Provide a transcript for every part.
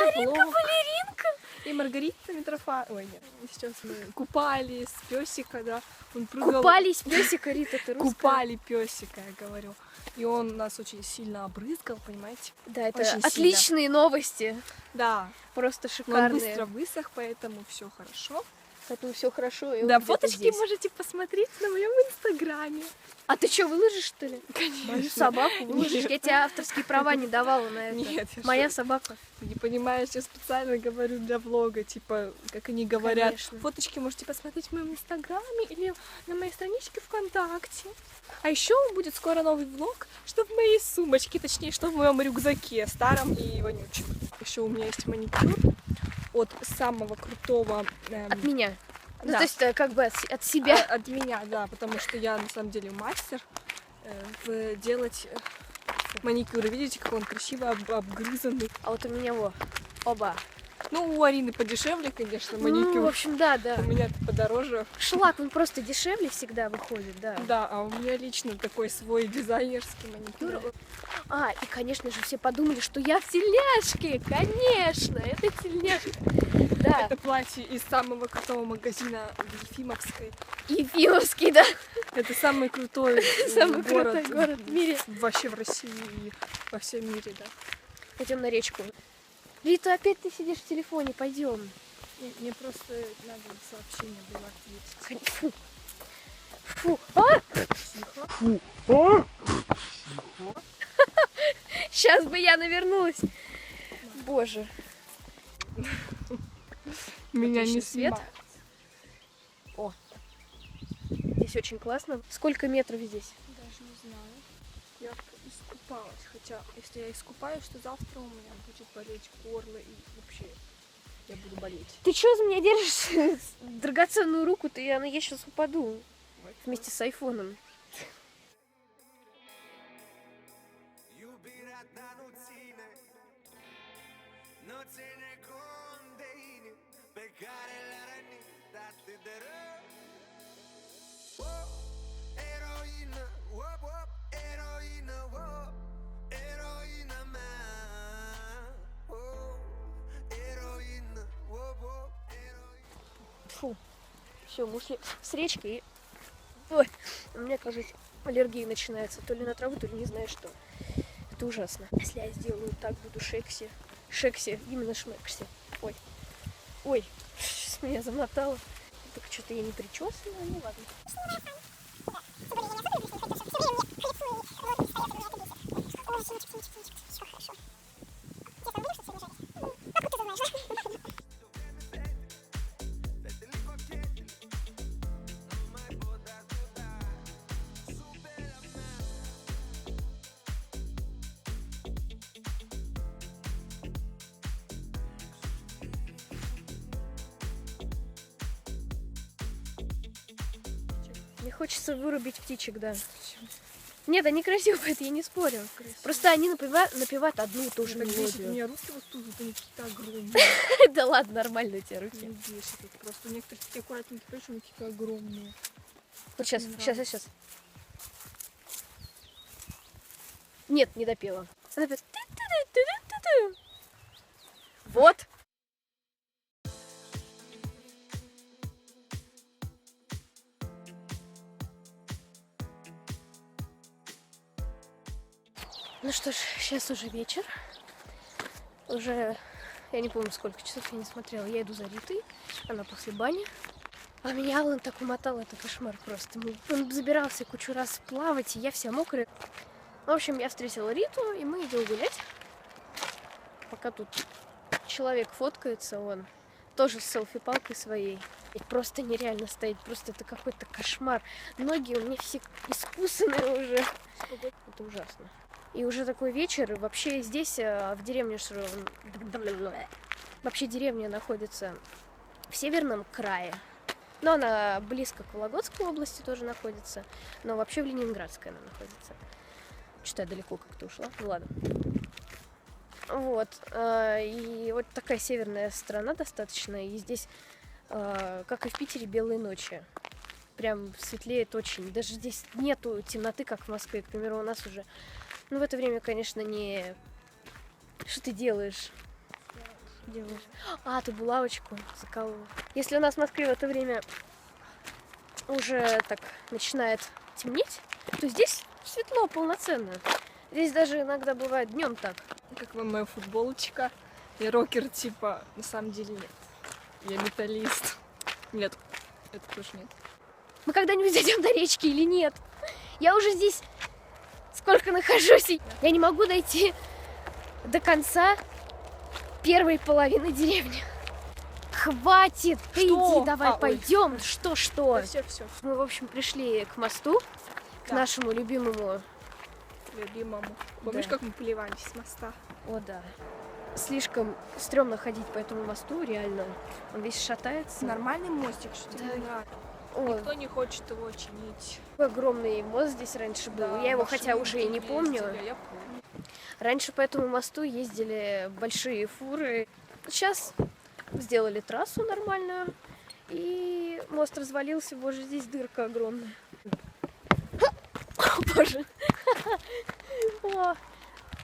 Аринка, балеринка! И Маргарита Митрофа... Ой, нет, сейчас мы купались, песика, да. Он прыгал... Купались песика, Рита, ты русская? Купали песика, я говорю. И он нас очень сильно обрызгал, понимаете? Да, это Очень сильно. отличные новости. Да. Просто Но он шикарные. быстро высох, поэтому все хорошо. Поэтому все хорошо. и Да, фоточки здесь. можете посмотреть на моем инстаграме. А ты что, выложишь, что ли? Мою Конечно. собаку выложишь? Нет. Я тебе авторские права не давала на это. Нет, Моя шо- собака. Не понимаешь, я специально говорю для влога, типа, как они говорят. Конечно. Фоточки можете посмотреть в моем инстаграме или на моей страничке ВКонтакте. А еще будет скоро новый влог, что в моей сумочке, точнее, что в моем рюкзаке, старом и вонючем. Еще у меня есть маникюр от самого крутого... эм, От меня. Ну, Да. то есть, э, как бы от, от себя. а- от меня, да, потому что я на самом деле мастер э, в делать э, маникюры. Видите, как он красиво об- обгрызанный. А вот у меня во. Оба. Ну, у Арины подешевле, конечно, Ну, в маникюр. общем, да, да. У меня подороже. Шлак, он просто дешевле всегда выходит, да. Да, а у меня лично такой свой дизайнерский маникюр. А, и, конечно же, все подумали, что я в тельняшке. Конечно, это тельняшка. Да, Это платье из самого крутого магазина в Ефимовской. Ефимовский, да. Это самый крутой Самый город, крутой город в мире. Вообще в России и во всем мире, да. Пойдем на речку. Рита, опять ты сидишь в телефоне, пойдем. Мне, мне просто надо сообщение было ответить. Фу. Фу. А! Тихо. Сейчас бы я навернулась. Боже. Меня не свет. свет. Здесь очень классно. Сколько метров здесь? Даже не знаю. Я искупалась. Хотя, если я искупаюсь, то завтра у меня будет болеть горло и вообще я буду болеть. Ты что за меня держишь драгоценную руку-то? Я, я сейчас упаду вместе с айфоном. Iubirea ta nu ține Nu Фу. Все, мы ушли с речки и... Ой, у меня, кажется, аллергия начинается. То ли на траву, то ли не знаю что. Это ужасно. Если я сделаю так, буду шекси. Шекси, именно шмекси. Ой. Ой, сейчас меня замотало. Так что-то я не причесана, ну ладно. Мне хочется вырубить птичек, да. Нет, они красивые, это я не спорю. Просто они напевают, напевают одну и ту же Так бесит мелодию. меня русские вот тут, они какие-то огромные. Да ладно, нормально у тебя руки. бесит. это Просто некоторые такие аккуратненькие, они какие-то огромные. Вот сейчас, сейчас, сейчас. Нет, не допела. Она. «Ты-ты-ты-ты-ты-ты». Вот. Ну что ж, сейчас уже вечер. Уже, я не помню, сколько часов я не смотрела. Я иду за Ритой. Она после бани. А меня Алан так умотал, это кошмар просто. Он забирался кучу раз плавать, и я вся мокрая. В общем, я встретила Риту, и мы идем гулять. Пока тут человек фоткается, он тоже с селфи-палкой своей. И просто нереально стоит, просто это какой-то кошмар. Ноги у меня все искусанные уже. Это ужасно. И уже такой вечер, вообще здесь, э, в деревне, что- вообще деревня находится в северном крае. Но она близко к Вологодской области тоже находится. Но вообще в Ленинградской она находится. Что-то я далеко как-то ушла. Ну ладно. Вот. э, И вот такая северная страна достаточно. И здесь, э, как и в Питере, белые ночи. Прям светлеет очень. Даже здесь нету темноты, как в Москве. К примеру, у нас уже... Ну, в это время, конечно, не... Что ты делаешь? делаешь? А, ты булавочку заколола. Если у нас в Москве в это время уже так начинает темнеть, то здесь светло полноценно. Здесь даже иногда бывает днем так. Как вам моя футболочка? Я рокер, типа, на самом деле нет. Я металлист. Нет, это тоже нет. Мы когда-нибудь зайдем до речки или нет? Я уже здесь сколько нахожусь, я не могу дойти до конца первой половины деревни. Хватит, ты Что? иди, давай А, ой. пойдем. Что, что? все, все, Мы, в общем, пришли к мосту, к Да. нашему любимому. любимому. Помнишь, Да. как мы плевались с моста? О, да. Слишком стрёмно ходить по этому мосту, реально. Он весь шатается. Нормальный мостик, что Да. Никто не хочет его чинить. огромный мост здесь раньше был. Да, я его хотя уже и не ездили, помню. Я помню. Раньше по этому мосту ездили большие фуры. Сейчас сделали трассу нормальную. И мост развалился, боже, здесь дырка огромная. О, боже. О,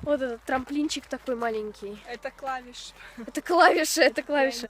вот этот трамплинчик такой маленький. Это клавиш. Это клавиши, это клавиши.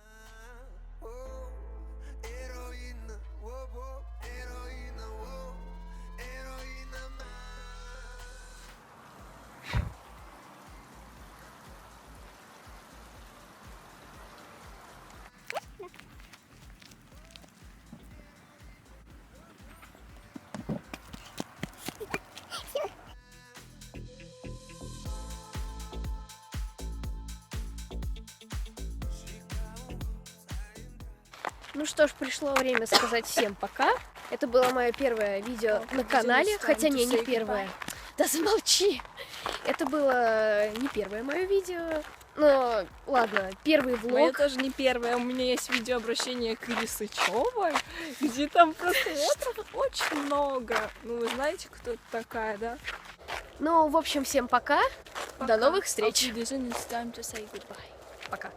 Ну что ж, пришло время сказать всем пока. Это было мое первое видео на канале, хотя не, не первое. Да замолчи! Это было не первое мое видео. Но ладно, первый Мое влог. тоже не первое. У меня есть видеообращение к Ире Сычевой, где там просмотров очень много. Ну, вы знаете, кто это такая, да? Ну, в общем, всем пока. До новых встреч. Пока.